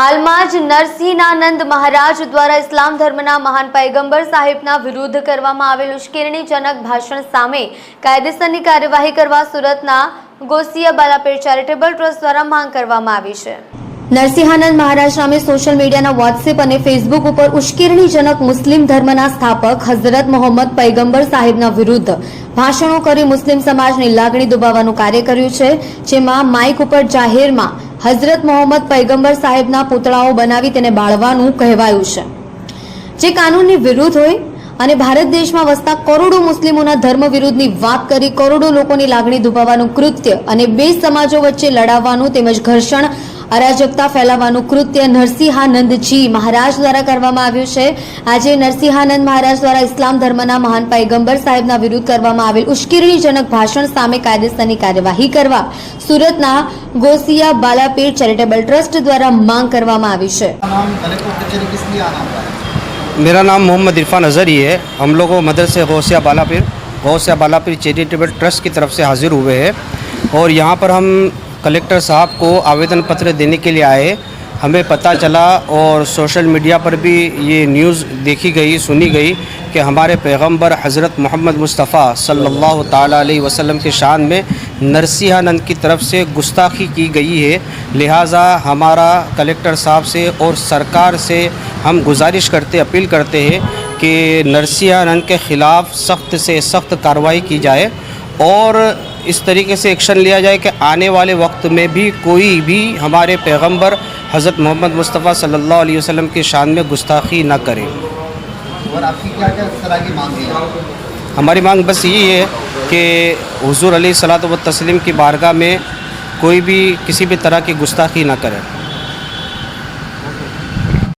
હાલમાં જ નરસિંહાનંદ મહારાજ દ્વારા ઇસ્લામ ધર્મના મહાન પૈગંબર સાહેબના વિરુદ્ધ કરવામાં આવેલ ઉશ્કેરણીજનક ભાષણ સામે કાયદેસરની કાર્યવાહી કરવા સુરતના ગોસિયા બાલાપીર ચેરિટેબલ ટ્રસ્ટ દ્વારા માંગ કરવામાં આવી છે. નરસિંહાનંદ મહારાજ નામે સોશિયલ મીડિયાના વોટ્સએપ અને ફેસબુક ઉપર ઉશ્કેરણીજનક મુસ્લિમ ધર્મના સ્થાપક હઝરત મોહમ્મદ પૈગંબર સાહેબના વિરુદ્ધ ભાષણો કરી મુસ્લિમ સમાજની લાગણી દુબાવવાનું કાર્ય કર્યું છે, જેમાં માઇક ઉપર જાહેરમાં હઝરત મોહમ્મદ પૈગંબર સાહેબના પૂતળાઓ બનાવી તેને બાળવાનું કહેવાયું છે. જે કાનૂનની વિરુદ્ધ હોય અને ભારત દેશમાં વસતા કરોડો મુસ્લિમોના ધર્મ વિરુદ્ધની વાત કરી, કરોડો લોકોની લાગણી દુભાવવાનું કૃત્ય અને બે સમાજો વચ્ચે લડાવવાનું તેમજ ઘર્ષણ અરાજકતા ફેલાવવાનું કૃત્ય નરસિંહાનંદજી મહારાજ દ્વારા કરવામાં આવ્યું છે આજે નરસિંહાનંદ મહારાજ દ્વારા ઇસ્લામ ધર્મના મહાન પૈગંબર સાહેબના વિરુદ્ધ કરવામાં આવેલ ઉશ્કેરણીજનક ભાષણ સામે કાયદેસરની કાર્યવાહી કરવા સુરતના ગોસિયા બાલાપીર ચેરિટેબલ ટ્રસ્ટ દ્વારા માંગ કરવામાં આવી છે नाम कलेक्टर कचहरी किस लिए आना पड़ा है मेरा नाम मोहम्मद इरफान अजहरी है हम लोग मदरसे गौसिया बालापीर गौसिया बालापीर चैरिटेबल ट्रस्ट की तरफ से हाजिर हुए हैं और यहाँ पर हम कलेक्टर साहब को आवेदन पत्र देने के लिए आए। हमें पता चला और सोशल मीडिया पर भी ये न्यूज़ देखी गई, सुनी गई कि हमारे पैगंबर हज़रत मोहम्मद मुस्तफ़ा सल्लल्लाहु अलैहि वसल्लम के शान में नरसिंहानंद की तरफ़ से गुस्ताखी की गई है। लिहाजा हमारा कलेक्टर साहब से और सरकार से हम गुजारिश करते, अपील करते हैं कि नरसिंहानंद के ख़िलाफ़ सख्त से सख्त कार्रवाई की जाए। اور اس طریقے سے ایکشن لیا جائے کہ آنے والے وقت میں بھی کوئی بھی ہمارے پیغمبر حضرت محمد مصطفیٰ صلی اللہ علیہ وسلم کی شان میں گستاخی نہ کرے۔ اور آپ کی کیا کیا مانگ ہے ہماری مانگ بس یہی ہے کہ حضور علیہ صلاح و تسلیم کی بارگاہ میں کوئی بھی کسی بھی طرح کی گستاخی نہ کرے۔